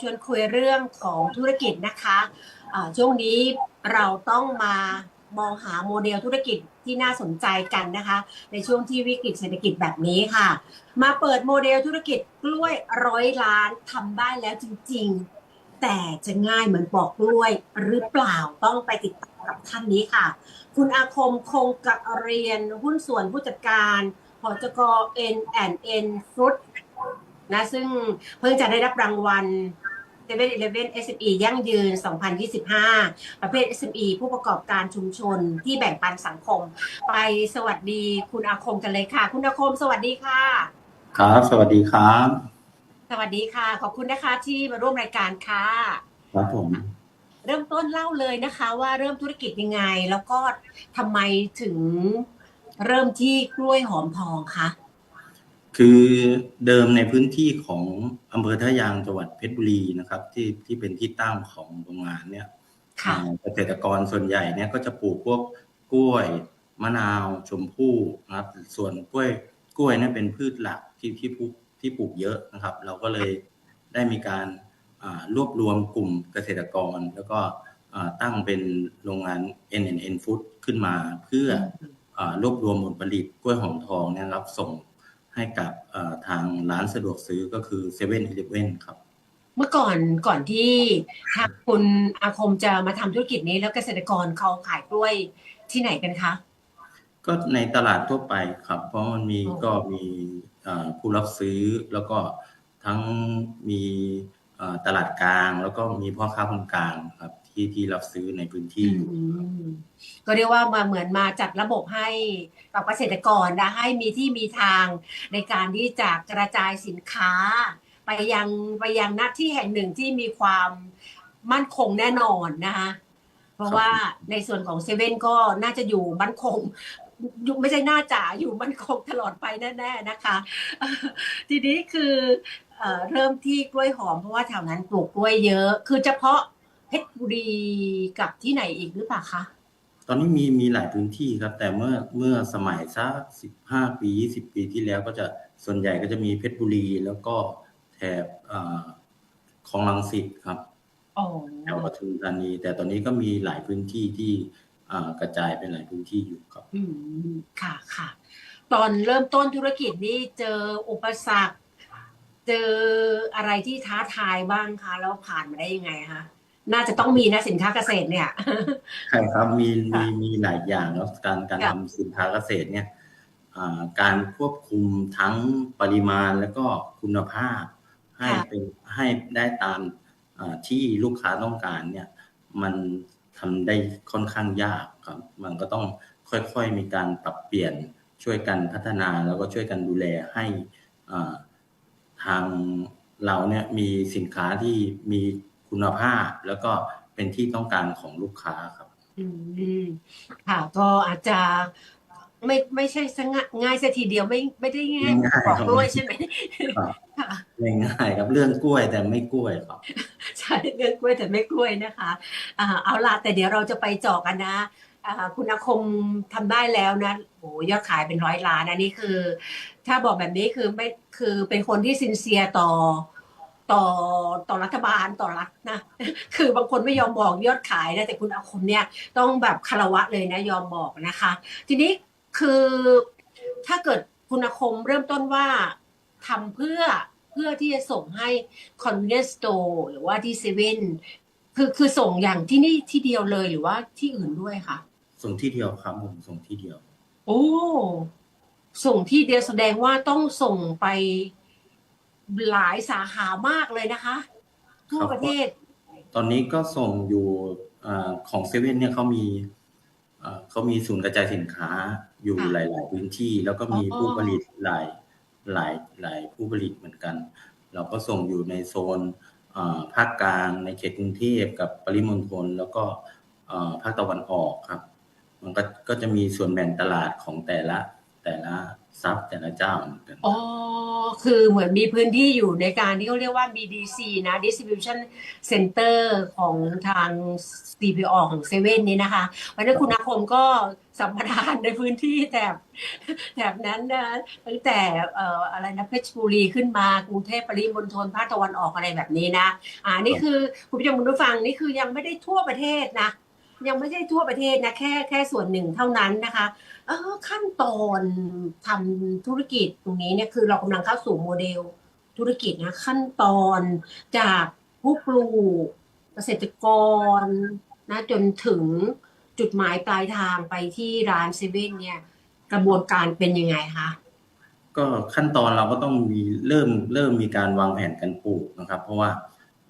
ชวนคุยเรื่องของธุรกิจนะคะอ่าช่วงนี้เราต้องมามองหาโมเดลธุรกิจที่น่าสนใจกันนะคะ ในช่วงที่วิกฤตเศรษฐกิจแบบนี้ค่ะ มาเปิดโมเดลธุรกิจกล้วยร้อยล้านทำได้แล้วจริง ๆ แต่จะง่ายเหมือนปอกกล้วยหรือเปล่าต้องไปติดตามกับท่านนี้ค่ะ คุณอาคมคงกะเรียนหุ้นส่วนผู้จัดการหจก N&N Food นะซึ่งเพิ่งจะได้รับรางวัล7 e เ e ่ e SME ยั่งยืน 2025 ประเภท SME ผู้ประกอบการชุมชนที่แบ่งปันสังคม ไปสวัสดีคุณอาคมกันเลยค่ะ คุณอาคมสวัสดีค่ะ ครับ สวัสดีครับ สวัสดีค่ะ ขอบคุณนะคะที่มาร่วมรายการค่ะ ครับผม เริ่มต้นเล่าเลยนะคะ ว่าเริ่มธุรกิจยังไง แล้วก็ทำไมถึงเริ่มที่กล้วยหอมทองคะ คือเดิมในพื้นที่ของอำเภอท่ายางจังหวัดเพชรบุรีนะครับ ที่ที่เป็นที่ตั้งของโรงงานเนี่ยค่ะอ่าเกษตรกรส่วนใหญ่เนี่ยก็จะปลูกพวกกล้วยมะนาวชมพู่นะครับ ส่วนกล้วยกล้วยเนี่ยเป็นพืชหลักที่ที่ปลูกที่ปลูกเยอะนะครับ เราก็เลยได้มีการอ่ารวบรวมกลุ่มเกษตรกร แล้วก็อ่าตั้งเป็นโรงงาน N&N Food ขึ้นมาเพื่ออ่ารวบรวมผลผลิตกล้วยหอมทองเนี่ยรับส่ง ให้กับเอ่อทางร้านสะดวกซื้อก็คือเซเว่นอีเลฟเว่นครับ เมื่อก่อนก่อนที่ทางคุณอาคมจะมาทำธุรกิจนี้แล้วเกษตรกรเขาขายกล้วยที่ไหนกันคะ ก็ในตลาดทั่วไปครับ เพราะมันมีอ๋อก็มีเอ่อผู้รับซื้อแล้วก็ทั้งมีเอ่อตลาดกลาง แล้วก็มีพ่อค้าคนกลางครับ ที่ที่รับซื้อในพื้นที่อยู่อืมก็เรียกว่ามาเหมือนมาจัดระบบให้กับเกษตรกรนะให้มีที่มีทางในการที่จะกระจายสินค้า ไปยังไปยังหน้าที่แห่งหนึ่งที่มีความมั่นคงแน่นอนนะคะเพราะว่าในส่วนของเซเว่นก็น่าจะอยู่มั่นคงอยู่ไม่ใช่น่าจะอยู่มั่นคงตลอดไปแน่ๆนะคะ ทีนี้คือเอ่อเริ่มที่กล้วยหอมเพราะว่าแถวนั้นปลูกกล้วยเยอะ คือเฉพาะ เพชรบุรีกับที่ไหนอีกหรือเปล่าคะ ตอนนี้มีมีหลายพื้นที่ครับ แต่เมื่อเมื่อสมัยสักสิบห้าปียี่สิบปีที่แล้วก็จะส่วนใหญ่ก็จะมีเพชรบุรีแล้วก็แถบเอ่อคลองลังสิตครับอ๋อแถวปทุมธานี แต่ตอนนี้ก็มีหลายพื้นที่ที่อ่ากระจายเป็นหลายพื้นที่อยู่ครับ อืมค่ะค่ะ ตอนเริ่มต้นธุรกิจนี่เจออุปสรรค เจออะไรที่ท้าทายบ้างคะ แล้วผ่านมาได้ยังไงคะ น่าจะต้องมีนะสินค้าเกษตรเนี่ย ใช่ครับมีค่ะมีมีหลายอย่างแล้วการการค่ะทำสินค้าเกษตรเนี่ยอ่าการควบคุมทั้งปริมาณแล้วก็คุณภาพ ให้เป็นให้ได้ตามอ่าที่ลูกค้าต้องการเนี่ย มันทำได้ค่อนข้างยากครับ มันก็ต้องค่อยๆมีการปรับเปลี่ยนช่วยกันพัฒนาแล้วก็ช่วยกันดูแลให้อ่าทางเราเนี่ยมีสินค้าที่มี คุณภาพ แล้วก็เป็นที่ต้องการของลูกค้าครับอืมค่ะก็อาจจะไม่ไม่ใช่ซะง่ายง่ายเสียทีเดียวไม่ไม่ได้ง่ายไม่ง่ายบอกครับกล้วยใช่ไหมครับค่ะง่ายๆครับเรื่องกล้วยแต่ไม่กล้วยครับใช่เรื่องกล้วยแต่ไม่กล้วยนะคะอ่าเอาล่ะแต่เดี๋ยวเราจะไปเจาะกันนะอ่าคุณอาคมทำได้แล้วนะโหยอดขายเป็นร้อยล้านอันนี้คือ ถ้าบอกแบบนี้คือไม่คือเป็นคนที่ซินเซียต่อ ต่อต่อรัฐบาลต่อรัฐนะ คือบางคนไม่ยอมบอกยอดขายนะแต่คุณอาคมเนี่ยต้องแบบคารวะเลยนะยอมบอกนะคะ ทีนี้คือถ้าเกิดคุณอาคมเริ่มต้นว่าทำเพื่อเพื่อที่จะส่งให้ convenience store หรือว่าที่เซเว่นคือคือส่งอย่างที่นี่ที่เดียวเลยหรือว่าที่อื่นด้วยค่ะ ส่งที่เดียวครับผมส่งที่เดียว โอ้ ส่งที่เดียวแสดงว่าต้องส่งไป หลายสาขามากเลยนะคะทั่วประเทศ ตอนนี้ก็ส่งอยู่อาของเซเว่นเนี่ยเขามีอ่าเขามีศูนย์กระจายสินค้าอยู่ค่ะหลาย ๆ พื้นที่ แล้วก็มีอ๋อผู้ผลิตหลายหลายหลายผู้ผลิตเหมือนกัน เราก็ส่งอยู่ในโซนอ่าภาคกลางในเขตกรุงเทพกับปริมณฑลแล้วก็อ่าภาคตะวันออกครับ มันก็ก็จะมีส่วนแบ่งตลาดของแต่ละแต่ละ ซับแต่ละเจ้าเหมือนกัน อ๋อ คือเหมือนมีพื้นที่อยู่ในการที่เขาเรียกว่า BDC นะ Distribution Center ของทาง CPO ของเซเว่นนี้นะคะเพราะฉะนั้นคุณอาคมก็สัมปทานในพื้นที่แถบแถบนั้นนะตั้งแต่อออะไรนะเพชรบุรีขึ้นมากรุงเทพปริมณฑลภาคตะวันออกอะไรแบบนี้นะ อ่านี่คือคุณผู้ชมคุณผู้ฟังนี่คือยังไม่ได้ทั่วประเทศนะ ยังไม่ใช่ทั่วประเทศนะ แค่แค่ส่วนหนึ่งเท่านั้นนะคะเออขั้นตอนทำธุรกิจตรงนี้เนี่ยคือเรากำลังเข้าสู่โมเดลธุรกิจนะขั้นตอนจากผู้ปลูกเกษตรกรนะจนถึงจุดหมายปลายทางไปที่ร้านเซเว่นเนี่ย กระบวนการเป็นยังไงคะก็ขั้นตอนเราก็ต้องมีเริ่มเริ่มมีการวางแผนการปลูกนะครับ เพราะว่า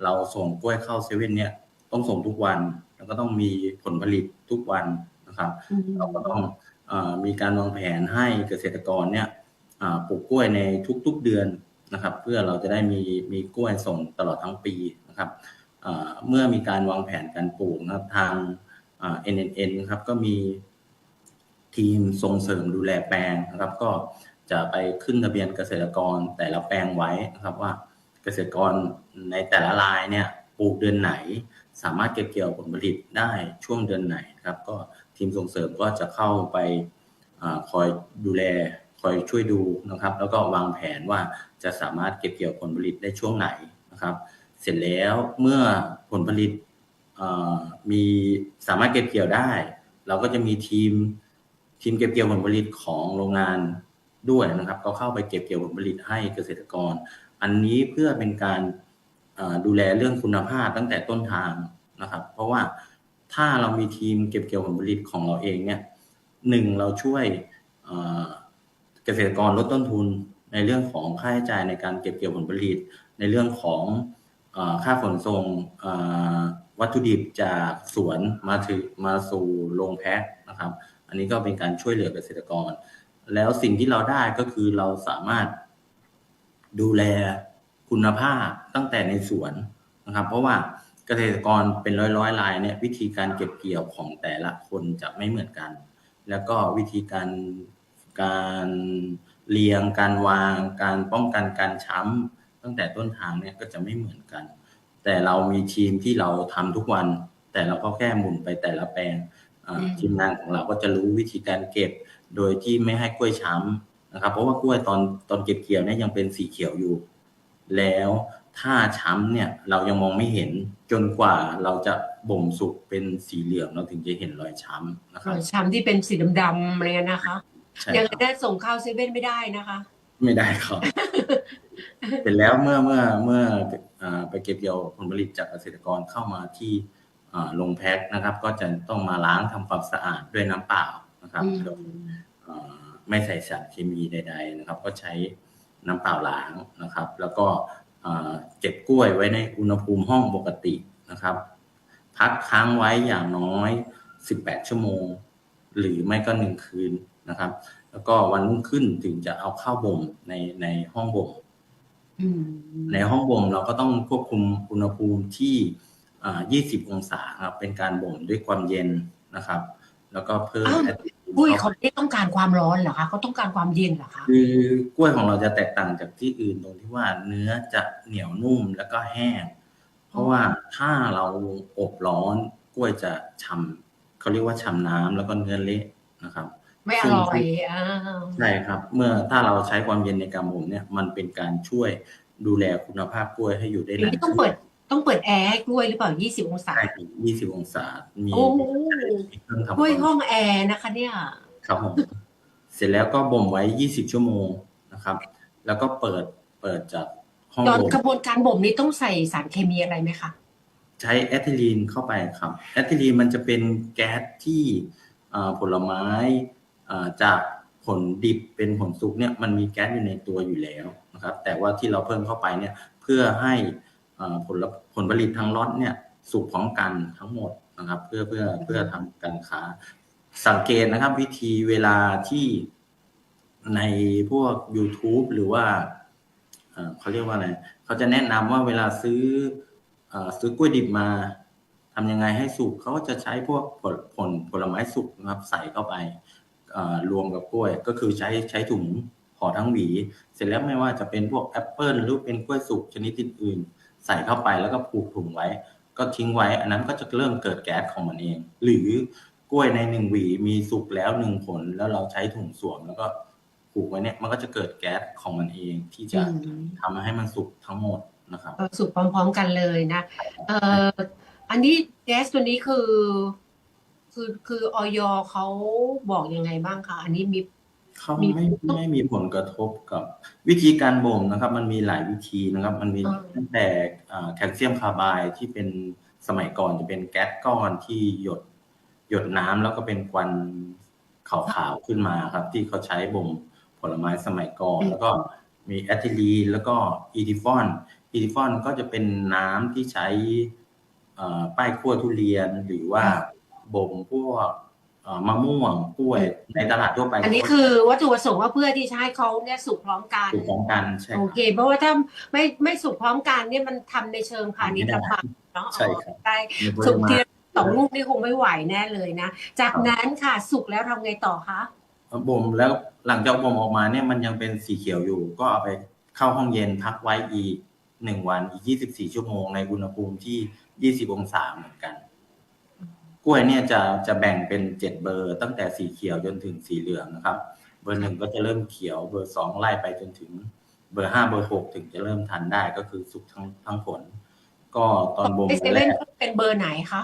เราส่งกล้วยเข้าเซเว่นเนี่ย ต้องส่งทุกวัน แล้วก็ต้องมีผลผลิตทุกวันนะครับ เราก็ต้องเออมีการวางแผนให้เกษตรกรเนี่ยอ่าปลูกกล้วยในทุกๆเดือนนะครับ เพื่อเราจะได้มีมีกล้วยส่งตลอดทั้งปีนะครับอ่าเมื่อมีการวางแผนการปลูกนะครับทางอ่า NNN นะครับก็มีทีมส่งเสริมดูแลแปลงนะครับ ก็จะไปขึ้นทะเบียนเกษตรกรแต่ละแปลงไว้นะครับว่าเกษตรกรในแต่ละรายเนี่ยปลูกเดือนไหน สามารถเก็บเกี่ยวผลผลิตได้ช่วงเดือนไหนครับ ก็ทีมส่งเสริมก็จะเข้าไปอคอยดูแลคอยช่วยดูนะครับ แล้วก็วางแผนว่าจะสามารถเก็บเกี่ยวผลผลิตได้ช่วงไหนนะครับ เสร็จแล้วเมื่อผลผลิตมีสามารถเก็บเกี่ยวได้ เราก็จะมีทีมทีมเก็บเกี่ยวผลผลิตของโรงงานด้วยนะครับ ก็เข้าไปเก็บเกี่ยวผลผลิตให้เกษตรกร อันนี้เพื่อเป็นการ ดูแลเรื่องคุณภาพตั้งแต่ต้นทางนะครับ เพราะว่าถ้าเรามีทีมเก็บเกี่ยวผลผลิตของเราเองเนี่ยหนึ่งเราช่วยเกษตรกรลดต้นทุนในเรื่องของค่าใช้จ่ายในการเก็บเกี่ยวผลผลิต ในเรื่องของค่าขนส่งวัตถุดิบจากสวนมาถึงมาสู่โรงแพ็คนะครับ อันนี้ก็เป็นการช่วยเหลือเกษตรกร แล้วสิ่งที่เราได้ก็คือเราสามารถดูแล คุณภาพตั้งแต่ในสวนนะครับ เพราะว่าเกษตรกรเป็นร้อยร้อยๆรายเนี่ยวิธีการเก็บเกี่ยวของแต่ละคนจะไม่เหมือนกัน แล้วก็วิธีการการเรียงการวางการป้องกันการช้ำตั้งแต่ต้นทางเนี่ยก็จะไม่เหมือนกัน แต่เรามีทีมที่เราทำทุกวัน แต่เราก็แค่หมุนไปแต่ละแปลงอ่าอืมทีมงานของเราก็จะรู้วิธีการเก็บ โดยที่ไม่ให้กล้วยช้ำนะครับ เพราะว่ากล้วยตอนตอนเก็บเกี่ยวเนี่ยยังเป็นสีเขียวอยู่ แล้วถ้าช้ำเนี่ยเรายังมองไม่เห็นจนกว่าเราจะบ่มสุกเป็นสีเหลืองเราถึงจะเห็นรอยช้ำนะครับชามที่เป็นสีดำๆอะไรเงี้ยนะคะใช่ยังครับได้ส่งเข้าเซเว่นไม่ได้นะคะ ไม่ได้ครับเสร็จแล้วเมื่อเมื่อเมื่ออ่าไปเก็บเกี่ยวผลผลิตจากเกษตรกรเข้ามาที่อ่าโรงแพ็คนะครับ ก็จะต้องมาล้างทำความสะอาดด้วยน้ำเปล่านะครับ อืม อ่าไม่ใส่สารเคมีใด ๆ นะครับ ก็ใช้ น้ำเปล่าล้างนะครับ แล้วก็อ่าเก็บกล้วยไว้ในอุณหภูมิห้องปกตินะครับ พักค้างไว้อย่างน้อย 18 ชั่วโมง หรือไม่ก็หนึ่งคืนนะครับ แล้วก็วันรุ่งขึ้นถึงจะเอาเข้าบ่มในในห้องบ่มอืมในห้องบ่มเราก็ต้องควบคุมอุณหภูมิที่อ่า20 องศาครับเป็นการบ่มด้วยความเย็นนะครับ แล้วก็เพิ่มอ้าว แอสไตลีนอุ้ยเข้าเขาไม่ต้องการความร้อนเหรอคะเขาต้องการความเย็นเหรอคะคือกล้วยของเราจะแตกต่างจากที่อื่นตรงที่ว่าเนื้อจะเหนียวนุ่มแล้วก็แห้ง เพราะว่าถ้าเราอบร้อนกล้วยจะฉ่ำเขาเรียกว่าฉ่ำน้ำแล้วก็เนื้อเละนะครับ ไม่อร่อยอ่าใช่ครับ เมื่อถ้าเราใช้ความเย็นในการบ่มเนี่ยมันเป็นการช่วยดูแลคุณภาพกล้วยให้อยู่ได้อย่างนานนี้ต้องเปิด ต้องเปิดแอร์ให้กล้วยหรือเปล่า 20 องศา ใช่ครับ20องศา มีโอ้ มีเครื่องทำกล้วยคห้วามองแอร์นะคะ เนี่ย ครับผม เสร็จแล้วก็บ่มไว้20ชั่วโมงนะครับ แล้วก็เปิด เปิดจากห้องตอนบ่มกระบวนการบ่มนี้ต้องใส่สารเคมีอะไรไหมคะ ใช้แอทิลีนเข้าไปครับ แอทิลีนมันจะเป็นแก๊สที่อ่าผลไม้อ่าจากผลดิบเป็นผลสุกเนี่ย มันมีแก๊สอยู่ในตัวอยู่แล้วนะครับ แต่ว่าที่เราเพิ่มเข้าไปเนี่ย เพื่อให้อ่า ผลผลผลิตทั้งล็อตเนี่ยสุกพร้อมกันทั้งหมดนะครับ เพื่อเพื่อเพื่อทำการค้า สังเกตนะครับ วิธีเวลาที่ในพวก YouTube หรือว่าเขาเรียกว่าอะไร เขาจะแนะนำว่าเวลาซื้ออซื้อกล้วยดิบมาทำยังไงให้สุกเขาจะใช้พวกผลผลผลไม้สุกนะครับ ใส่เข้าไปรวมกับกล้วย ก็คือใช้ใช้ถุงห่อทั้งหวี เสร็จแล้วไม่ว่าจะเป็นพวกแอปเปิลหรือเป็นกล้วยสุกชนิดอื่นๆ ใส่เข้าไปแล้วก็ผูกถุงไว้ ก็ทิ้งไว้ อันนั้นก็จะเริ่มเกิดแก๊สของมันเอง หรือกล้วยในหนึ่งหวีมีสุกแล้วหนึ่งผลแล้วเราใช้ถุงสวมแล้วก็ผูกไว้เนี่ยมันก็จะเกิดแก๊สของมันเองที่จะอืมทำให้มันสุกทั้งหมดนะครับก็สุกพร้อม ๆ กันเลยนะเอ่ออันนี้แก๊สตัวนี้คือ คือคือออยเขาบอกยังไงบ้างคะอันนี้มี เขามีไม่ไม่มีผลกระทบกับวิธีการบ่มนะครับ มันมีหลายวิธีนะครับ มันมีอ่าตั้งแต่อ่าแคลเซียมคาร์บายที่เป็นสมัยก่อนจะเป็นแก๊สก้อนที่หยดหยดน้ำแล้วก็เป็นควันขาวๆขึ้นมาครับ ที่เขาใช้บ่มผลไม้สมัยก่อน แล้วก็มีแอทิลีนแล้วก็อีทิฟอนอีทิฟอนก็จะเป็นน้ำที่ใช้เอ่อป้ายขั้วทุเรียนหรือว่าบ่มพวก เอ่อมะม่วงกล้วยในตลาดทั่วไปอันนี้คือวัตถุประสงค์ว่าเพื่อที่จะให้เขาเนี่ยสุกพร้อมกัน ถูกของกันใช่คโอรับ เค เพราะว่าถ้าไม่ไม่สุกพร้อมกันเนี่ยมันทำในเชิงพาณิชย์ลำบากเนาะใช่ครับ ได้มีปสุริกมาทีณละสองลูกนี่คงไม่ไหวแน่เลยนะ จากนั้นค่ะสุกแล้วทำไงต่อคะบ่มแล้วหลังจากบ่มออกมาเนี่ยมันยังเป็นสีเขียวอยู่ ก็เอาไปเข้าห้องเย็นพักไว้อีกหนึ่งวันอีกยี่สิบสี่ชั่วโมงในอุณหภูมิที่ยี่สิบองศาเหมือนกัน กล้วยเนี่ยจะจะแบ่งเป็นเจ็ดเบอร์ตั้งแต่สีเขียวจนถึงสีเหลืองนะครับ เบอร์หนึ่งก็จะเริ่มเขียว เบอร์สองไล่ไปจนถึงเบอร์ห้าเบอร์หกถึงจะเริ่มทานได้ก็คือสุกทั้งทั้งผล ก็ตอนบ่มไอเซวันแรเว่นกเป็นเบอร์ไหนคะ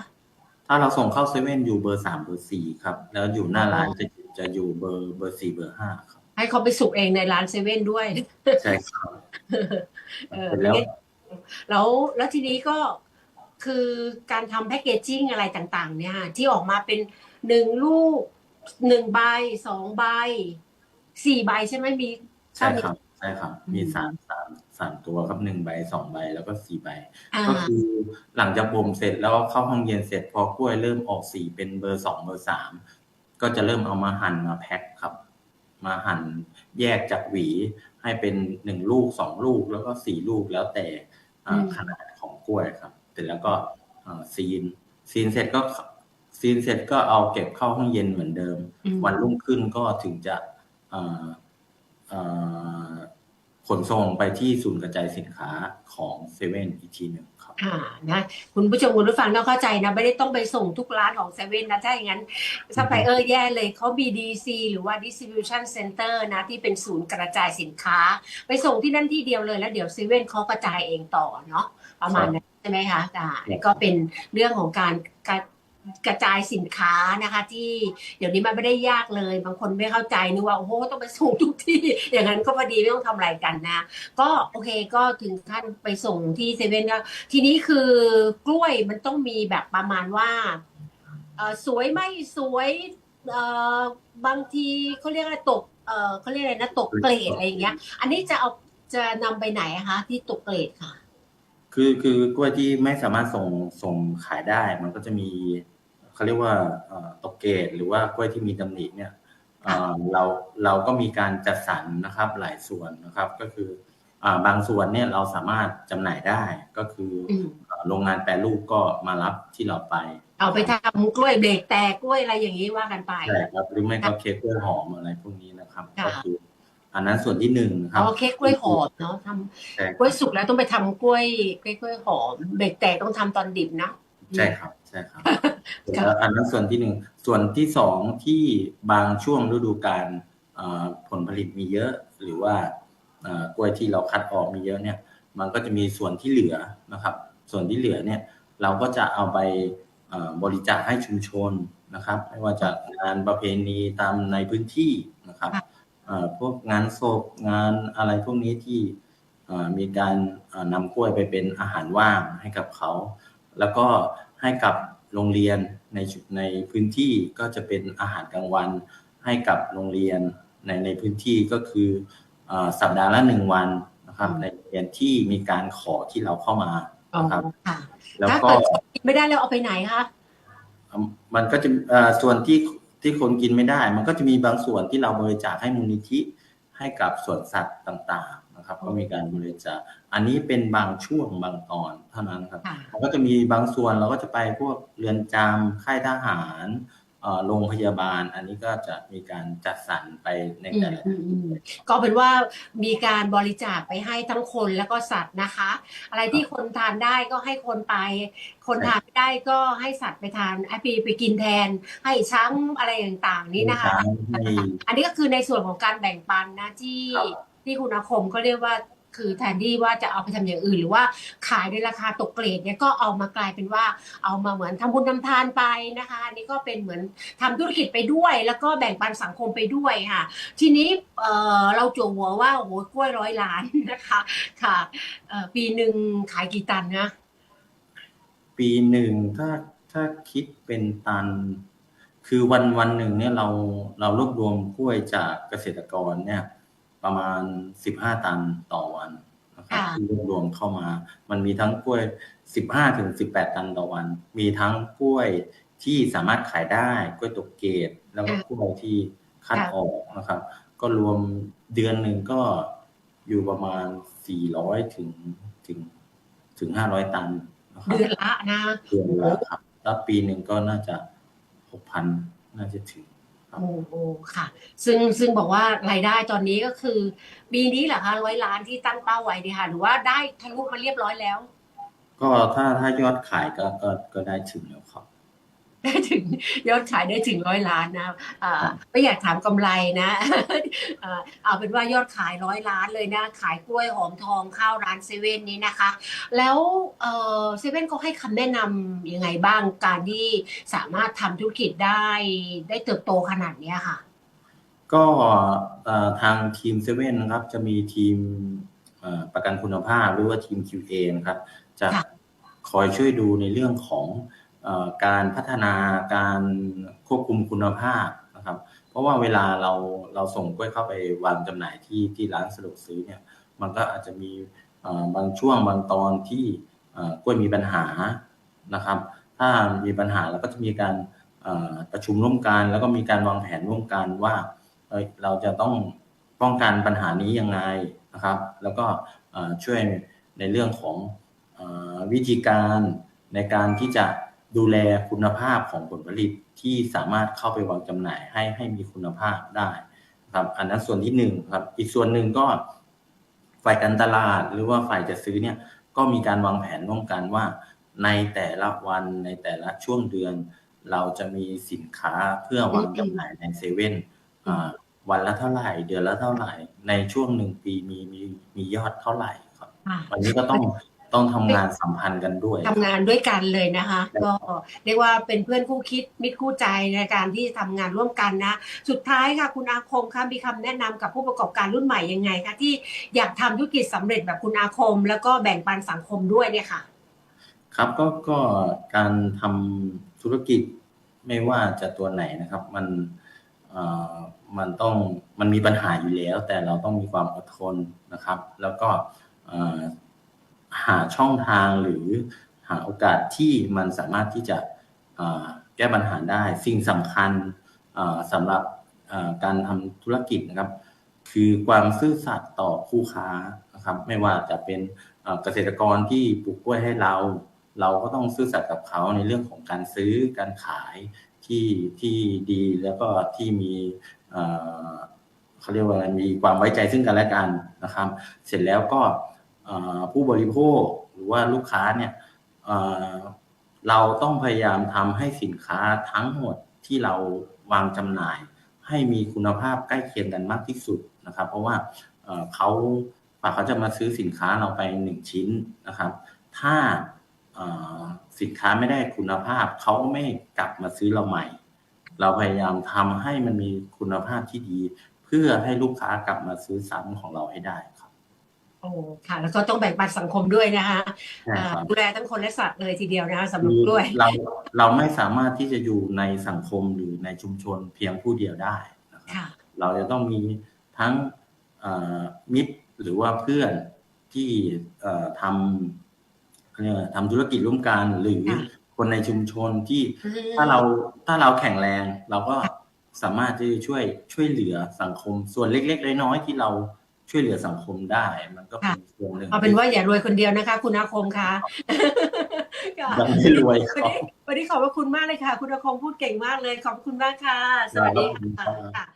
ถ้าเราส่งเข้าเซเว่นอยู่เบอร์สามเบอร์สี่ครับ แล้วอยู่หน้าร้านอ๋อจะจะอยู่เบอร์เบอร์สี่เบอร์ห้าครับ ให้เขาไปสุกเองในร้านเซเว่นด้วยใช่ครับเออเสร็จแล้วแล้วแล้วทีนี้ก็ คือการทำแพคเกจจิ้งอะไรต่างๆ เนี่ยที่ออกมาเป็นหนึ่งลูกหนึ่งใบสองใบสี่ใบใช่ไหมมีใช่ครับใช่ครับ มีอืมสามสามสามตัวครับหนึ่งใบสองใบแล้วก็สี่ใบอ่าก็คือหลังจากบ่มเสร็จแล้วเข้าห้องเย็นเสร็จพอกล้วยเริ่มออกสีเป็นเบอร์สองเบอร์สามก็จะเริ่มเอามาหั่นมาแพ็คครับ มาหั่นแยกจากหวีให้เป็นหนึ่งลูกสองลูกแล้วก็สี่ลูกแล้วแต่อ่าขนาดของกล้วยครับเส ร็จแล้วก็อ่าซีน ซีนเสร็จก็ซีนเสร็จก็เอาเก็บเข้าห้องเย็นเหมือนเดิมอืมวันรุ่งขึ้นก็ถึงจะเอ่อเอ่อขนส่งไปที่ศูนย์กระจายสินค้าของเซเว่นอีกทีหนึ่งครับอ่านะคุณผู้ชมคุณผู้ฟังต้องเข้าใจนะไม่ได้ต้องไปส่งทุกร้านของเซเว่นนะถ้าอย่างนั้นซัพพลายเออร์แย่เลยเขามี DC หรือว่า distribution center นะที่เป็นศูนย์กระจายสินค้า ไปส่งที่นั่นที่เดียวเลยแล้วเดี๋ยวเซเว่นเขากระจายเองต่อเนาะประมาณนั้นใช่ไหมคะอ่านี่ก็เป็นเรื่องของการกระกระจายสินค้านะคะ ที่เดี๋ยวนี้มันไม่ได้ยากเลย บางคนไม่เข้าใจนึกว่าโอ้โหต้องไปส่งทุกที่อย่างนั้นก็พอดีไม่ต้องทำอะไรกันนะ ก็โอเคก็ถึงขั้นไปส่งที่เซเว่นก็ทีนี้คือกล้วยมันต้องมีแบบประมาณว่าเออสวยไม่สวยเออบางทีเขาเรียกอะไรตกเออเขาเรียกอะไรนะตกเกรดอะไรอย่างเงี้ย อันนี้จะเอาจะนำไปไหนอะคะที่ตกเกรดค่ะ คือคือกล้วยที่ไม่สามารถส่งส่งขายได้ มันก็จะมีเขาเรียกว่าเอ่อตกเกตหรือว่ากล้วยที่มีตำหนิเนี่ยเอ่อเราเราก็มีการจัดสรรนะครับหลายส่วนนะครับ ก็คืออ่าบางส่วนเนี่ยเราสามารถจำหน่ายได้ก็คือออืมเอ่อโรงงานแปรรูปก็มารับที่เราไป เอาไปทำกล้วยเบรกแตกกล้วยอะไรอย่างนี้ว่ากันไปใช่ครับหรือไม่ก็เค้กกล้วยหอมอะไรพวกนี้นะครับค่ะก็คือ อันนั้นส่วนที่หนึ่งนะครับเอาเค้กกล้วยหอมเนาะทใช่ำกล้วยสุกแล้วต้องไปทำกล้วยกล้วยกล้วยหอมเบรกแตกต้องทำตอนดิบนะใช่ครับใช่ครับครับแล้วอันนั้นส่วนที่หนึ่งส่วนที่สองที่บางช่วงฤดูกาลเอ่อผลผลิตมีเยอะ หรือว่าเอ่อกล้วยที่เราคัดออกมีเยอะเนี่ย มันก็จะมีส่วนที่เหลือนะครับ ส่วนที่เหลือเนี่ย เราก็จะเอาไปเอ่อบริจาคให้ชุมชนนะครับ ไม่ว่าจะงานประเพณีตามในพื้นที่นะครับค่ะเอ่อ พวกงานศพงานอะไรพวกนี้ที่เอ่อมีการเอ่อนำกล้วยไปเป็นอาหารว่างให้กับเขา แล้วก็ให้กับโรงเรียนในชุในพื้นที่ก็จะเป็นอาหารกลางวัน ให้กับโรงเรียนในในพื้นที่ก็คือเอ่อสัปดาห์ละหนึ่งวันนะครับอืมในโรงเรียนที่มีการขอที่เราเข้ามาอ๋อนะครับค่ะแล้วถ้าก็เกิดกินไม่ได้แล้วเอาไปไหนคะมันก็จะเอ่อส่วนที่ ที่คนกินไม่ได้ มันก็จะมีบางส่วนที่เราบริจาคให้มูลนิธิให้กับสวนสัตว์ต่างๆนะครับ ก็มีการบริจาคอันนี้เป็นบางช่วงบางตอนเท่านั้นครับค่ะมันก็จะมีบางส่วนเราก็จะไปพวกเรือนจำค่ายทหารเอ่อ โรงพยาบาล อันนี้ก็จะมีการจัดสรรไปในอืแต่มละอืมอืมก็เป็นว่ามีการบริจาคไปให้ทั้งคนแล้วก็สัตว์นะคะ อะไรที่คนทานได้ก็ให้คนไป คนทานไม่ได้ก็ให้สัตว์ไปทานไอปีไปกินแทน ให้ช้างอะไรต่างๆนี้นะคะให้อันนี้ก็คือในส่วนของการแบ่งปันนะที่ครับที่คุณอาคมก็เรียกว่า คือแทนที่ว่าจะเอาไปทำอย่างอื่น หรือว่าขายในราคาตกเกรดเนี่ยก็เอามากลายเป็นว่าเอามาเหมือนทำบุญทำทานไปนะคะนนี้ก็เป็นเหมือนทำธุรกิจไปด้วย แล้วก็แบ่งปันสังคมไปด้วยค่ะ ทีนี้เเราจั่วหัวว่าโอ้โหกล้วยร้อยล้านนะคะค่ะปีหนึ่งขายกี่ตันนะปีหนึ่งถ้าถ้าคิดเป็นตัน คือวันวันหนึ่งเนี่ยเราเรารวบรวมกล้วยจากเกษตรกรเนี่ย ประมาณสิบห้าตันต่อวันนะครับค่ะที่รวบรวมเข้ามา มันมีทั้งกล้วยสิบห้าถึงสิบแปดตันต่อวัน มีทั้งกล้วยที่สามารถขายได้กล้วยตกเกรดแล้วก็กล้วยที่คัดออกนะครับ ก็รวมเดือนหนึ่งก็อยู่ประมาณสี่ร้อยถึงถึงถึงห้าร้อยตันนะครับเดือนละนะเดือนละครับแล้วปีหนึ่งก็น่าจะหกพันน่าจะถึง โอ้โหค่ะ ซึ่งซึ่งบอกว่ารายได้ตอนนี้ก็คือปีนี้เหรอคะร้อยล้านที่ตั้งเป้าไว้ดีค่ะ หรือว่าได้ทะลุมาเรียบร้อยแล้ว ก็ถ้าถ้ายอดขายก็ก็ก็ได้ถึงแล้วครับ ได้ถึงยอดขายได้ถึงร้อยล้านนะอ่าครับไม่อยากถามกำไรนะอ่าเอาเป็นว่ายอดขายร้อยล้านเลยนะ ขายกล้วยหอมทองข้าวร้านเซเว่นนี้นะคะ แล้วเออเซเว่นเขาให้คำแนะนำยังไงบ้างการที่สามารถทำธุรกิจได้ได้เติบโตขนาดเนี้ยค่ะ ก็เอ่อทางทีมเซเว่นนะครับ จะมีทีมเอ่อประกันคุณภาพหรือว่าทีม QA นะครับ จะค่ะคอยช่วยดูในเรื่องของเออ การพัฒนาการควบคุมคุณภาพนะครับ เพราะว่าเวลาเราเราส่งกล้วยเข้าไปวางจำหน่ายที่ที่ร้านสะดวกซื้อเนี่ยมันก็อาจจะมีบางช่วงบางตอนที่กล้วยมีปัญหานะครับ ถ้ามีปัญหาเราก็จะมีการประชุมร่วมกัน แล้วก็มีการวางแผนร่วมกันว่าเอ้ยเราจะต้องป้องกันปัญหานี้ยังไงนะครับ แล้วก็ช่วยในเรื่องของอวิธีการในการที่จะ ดูแลคุณภาพของผลผลิตที่สามารถเข้าไปวางจำหน่ายให้ให้มีคุณภาพได้นะครับ อันนั้นส่วนที่หนึ่งครับ อีกส่วนหนึ่งก็ฝ่ายการตลาดหรือว่าฝ่ายจะซื้อเนี่ยก็มีการวางแผนร่วมกันว่า ในแต่ละวันในแต่ละช่วงเดือน เราจะมีสินค้าเพื่อวางจำหน่ายในเซเว่นอ่าวันละเท่าไหร่ เดือนละเท่าไหร่ ในช่วงหนึ่งปีมีมีมียอดเท่าไหร่ครับค่ะวันนี้ก็ต้อง ต้องทำงานสัมพันธ์กันด้วยทำงานด้วยกันเลยนะคะครับก็เรียกว่าเป็นเพื่อนคู่คิดมิตรคู่ใจในการที่ทำงานร่วมกันนะ สุดท้ายค่ะคุณอาคมคะมีคำแนะนำกับผู้ประกอบการรุ่นใหม่ยังไงคะที่อยากทำธุรกิจสำเร็จแบบคุณอาคม แล้วก็แบ่งปันสังคมด้วยเนี่ยค่ะ ครับก็ก็การทำธุรกิจไม่ว่าจะตัวไหนนะครับ มันเอ่อมันต้องมันมีปัญหาอยู่แล้ว แต่เราต้องมีความอดทนนะครับ แล้วก็เอ่อ หาช่องทางหรือหาโอกาสที่มันสามารถที่จะแก้ปัญหาได้ สิ่งสำคัญสำหรับการทำธุรกิจนะครับ คือความซื่อสัตย์ต่อคู่ค้านะครับ ไม่ว่าจะเป็นเกษตรกรที่ปลูกกล้วยให้เรา เราก็ต้องซื่อสัตย์กับเขาในเรื่องของการซื้อการขายที่ที่ดีแล้วก็ที่มีเขาเรียกว่าอะไรมีความไว้ใจซึ่งกันและกันนะครับ เสร็จแล้วก็ ผู้บริโภคหรือว่าลูกค้าเนี่ยเราต้องพยายามทำให้สินค้าทั้งหมดที่เราวางจำหน่าย ให้มีคุณภาพใกล้เคียงกันมากที่สุดนะครับ เพราะว่าเขาฝากเขาจะมาซื้อสินค้าเราไปหนึ่งชิ้นนะครับ ถ้าสินค้าไม่ได้คุณภาพเขาไม่กลับมาซื้อเราใหม่ เราพยายามทำให้มันมีคุณภาพที่ดี เพื่อให้ลูกค้ากลับมาซื้อซ้ำของเราให้ได้ โอ้ค่ะ แล้วก็ต้องแบ่งปันสังคมด้วยนะคะใช่ครับอ่าดูแลทั้งคนและสัตว์เลยทีเดียวนะคะสำหรับคือกล้วย เราเราไม่สามารถที่จะอยู่ในสังคมหรือในชุมชนเพียงผู้เดียวได้นะครับค่ะ เราจะต้องมีทั้งเอ่อมิตรหรือว่าเพื่อนที่เอ่อทำเขาเรียกว่าทำธุรกิจร่วมกันหรือค่ะ คนในชุมชนที่ อืม ถ้าเราถ้าเราแข็งแรงเราก็สามารถที่จะช่วยช่วยเหลือสังคมส่วนเล็ก ๆ น้อยๆที่เรา ช่วยเหลือสังคมได้ มันก็เป็นส่วนหนึ่งเอาเป็นว่าอย่ารวยคนเดียวนะคะ คุณอาคมคะค่ะยังไม่รวยวันนี้วันนี้ขอบพระคุณมากเลยค่ะ คุณอาคมพูดเก่งมากเลย ขอบคุณมากค่ะ สวัสดีครับค่ะค่ะ